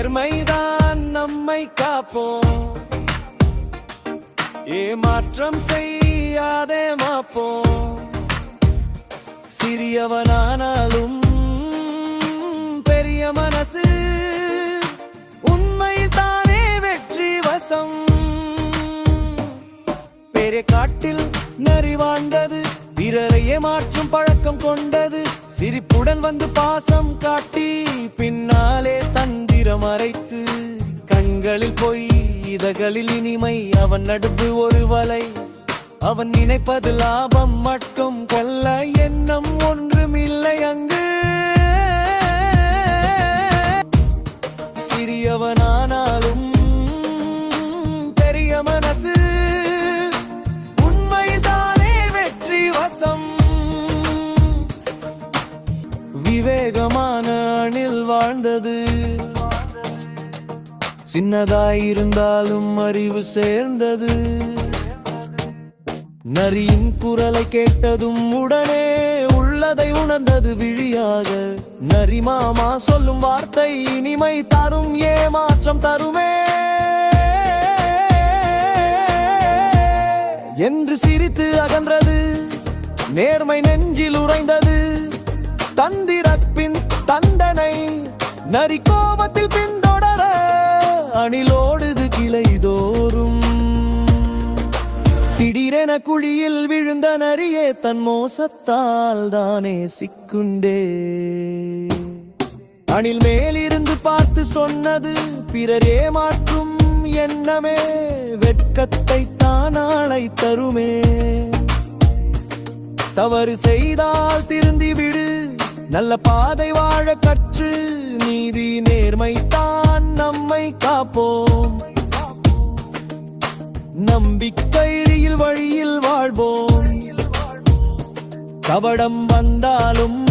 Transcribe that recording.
நேர்மைதான் நம்மை காப்போம். ஏமாற்றம் செய்யாதே மாப்போம். சிறியவனானாலும் பெரிய மனசு உண்மை தானே வெற்றி வசம். பெரிய காட்டில் நரி வாழ்ந்தது பிறரை ஏமாற்றும் பழக்கம் கொண்டது சிரிப்புடன் வந்து பாசம் காட்டி பின்னாலே தந்திரம் மறைத்து கண்களில் பொய் இதழ்களில் இனிமை. அவன் நடுப்பு ஒரு வலை. அவன் நினைப்பது லாபம் மட்டும் கொல்ல எண்ணம் ஒன்றுமில்லை அங்கு. சிறியவனானாலும் பெரிய மனசு. உண்மைதானே வெற்றி வசம். விவேகமான அணில் வாழ்ந்தது. சின்னதாயிருந்தாலும் அறிவு சேர்ந்தது. நரியின் குரலை கேட்டதும் உடனே உள்ளதை உணர்ந்தது விழியாக. நரி மாமா சொல்லும் வார்த்தை இனிமை தரும் ஏமாற்றம் தருமே. என்று சிரித்து அகன்றது நேர்மை நெஞ்சில் உறைந்தது. தந்திரப்பின் தந்தனை நரி கோபத்தில் பின்தொடர மணிலோடுது கிளைதோறும். திடீரென குழியில் விழுந்த நரியே தன் மோசத்தால் தானே சிக்குண்டே. அணில் மேலிருந்து பார்த்து சொன்னது பிறர் ஏமாற்றும் எண்ணமே. வெட்கத்தை தானாளை தருமே. தவறு செய்தால் திருந்தி விடு. நல்ல பாதை வாழ கற்று நீதி நேர்மைத்தான் நம்மை காப்போம். நம்பிக்கையில் வழியில் வாழ்வோம். கவடம் வந்தாலும்